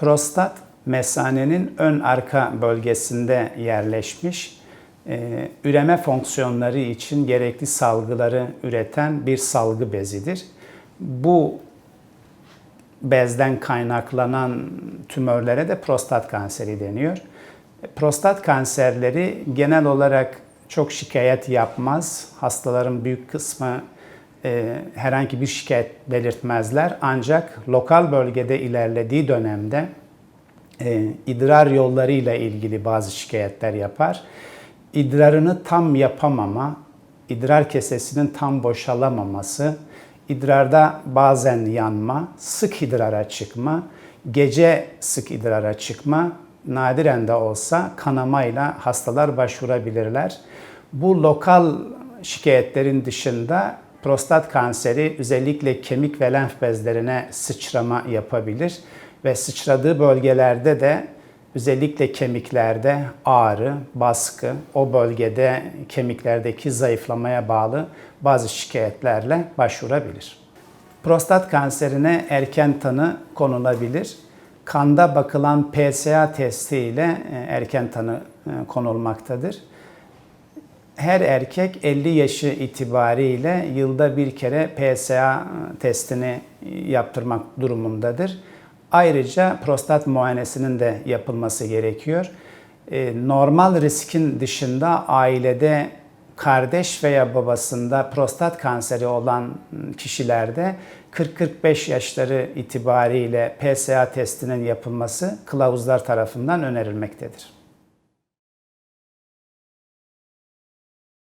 Prostat mesanenin ön arka bölgesinde yerleşmiş. e, üreme fonksiyonları için gerekli salgıları üreten bir salgı bezidir. Bu bezden kaynaklanan tümörlere de prostat kanseri deniyor. Prostat kanserleri genel olarak çok şikayet yapmaz. Hastaların büyük kısmı e, herhangi bir şikayet belirtmezler. Ancak lokal bölgede ilerlediği dönemde e, idrar yollarıyla ilgili bazı şikayetler yapar. İdrarını tam yapamama, idrar kesesinin tam boşalamaması, idrarda bazen yanma, sık idrara çıkma, gece sık idrara çıkma, nadiren de olsa kanamayla hastalar başvurabilirler. Bu lokal şikayetlerin dışında prostat kanseri özellikle kemik ve lenf bezlerine sıçrama yapabilir ve sıçradığı bölgelerde de özellikle kemiklerde ağrı, baskı, o bölgede kemiklerdeki zayıflamaya bağlı bazı şikayetlerle başvurabilir. Prostat kanserine erken tanı konulabilir. Kanda bakılan PSA testi ile e, erken tanı e, konulmaktadır. Her erkek 50 yaşı itibariyle yılda bir kere PSA testini yaptırmak durumundadır. Ayrıca prostat muayenesinin de yapılması gerekiyor. E, Normal riskin dışında ailede kardeş veya babasında prostat kanseri olan kişilerde 40-45 yaşları itibariyle PSA testinin yapılması kılavuzlar tarafından önerilmektedir.